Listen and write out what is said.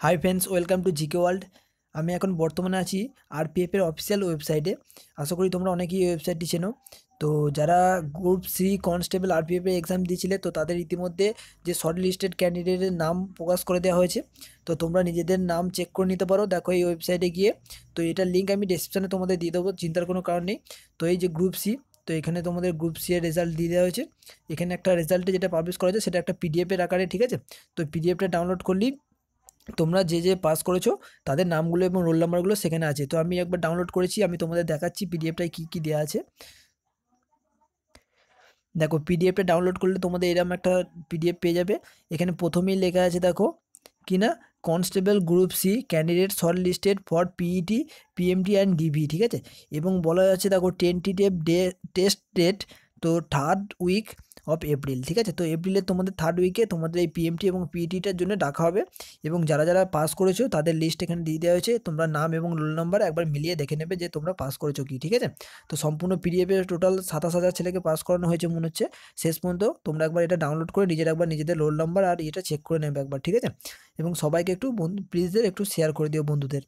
Hi friends welcome to GK world আমি এখন বর্তমানে আছি আরপিএফের অফিসিয়াল ওয়েবসাইটে আশা করি তোমরা অনেকেই ওয়েবসাইটটি চেনো। তো যারা গ্রুপ সি কনস্টেবল আরপিএফের এক্সাম দিয়েছিলে, তো তাদের ইতিমধ্যে যে শর্ট লিস্টেড ক্যান্ডিডেটের নাম প্রকাশ করে দেওয়া হয়েছে। তো তোমরা নিজেদের নাম চেক করে নিতে পারো। দেখো এই ওয়েবসাইটে গিয়ে। তো এটার লিঙ্ক আমি ডিসক্রিপশানে তোমাদের দিয়ে দেবো, চিন্তার কোনো কারণ নেই। তো এই যে গ্রুপ সি তো এখানে তোমাদের গ্রুপ সি এর রেজাল্ট দিয়ে দেওয়া হয়েছে। এখানে একটা রেজাল্টে যেটা পাবলিশ করা হয়েছে, সেটা একটা পিডিএফের আকারে, ঠিক আছে? তো পিডিএফটা ডাউনলোড করলেই তোমরা যে যে পাস করেছ, তাদের নামগুলো এবং রোল নাম্বারগুলো সেখানে আছে। তো আমি একবার ডাউনলোড করেছি, আমি তোমাদের দেখাচ্ছি পিডিএফটায় কী কী দেওয়া আছে। দেখো পিডিএফটা ডাউনলোড করলে তোমাদের এরকম একটা পিডিএফ পেয়ে যাবে। এখানে প্রথমেই লেখা আছে, দেখো, কি না? Constable group C candidate short listed for PET PMT and DV ঠিক আছে? এবং বলা যাচ্ছে দেখো টেন্টিটিভ ডে টেস্ট ডেট তো থার্ড উইক অফ এপ্রিল ঠিক আছে? তো এপ্রিলের তোমাদের থার্ড উইকে তোমাদের এই পিএমটি এবং পিইটিটার জন্য ডাকা হবে এবং যারা যারা পাস করেছ তাদের লিস্ট এখানে দিয়ে দেওয়া হয়েছে। তোমরা নাম এবং রোল নাম্বার একবার মিলিয়ে দেখে নেবে যে তোমরা পাস করেছ কি, ঠিক আছে? তো সম্পূর্ণ পিডিএফের টোটাল সাতাশ হাজার ছেলেকে পাস করানো হয়েছে মনে হচ্ছে। শেষ পর্যন্ত তোমরা একবার এটা ডাউনলোড করে নিজের একবার নিজেদের রোল নাম্বার আর এটা চেক করে নেবে একবার, ঠিক আছে? এবং সবাইকে একটু বন্ধু প্লিজদের একটু শেয়ার করে দিও বন্ধুদের।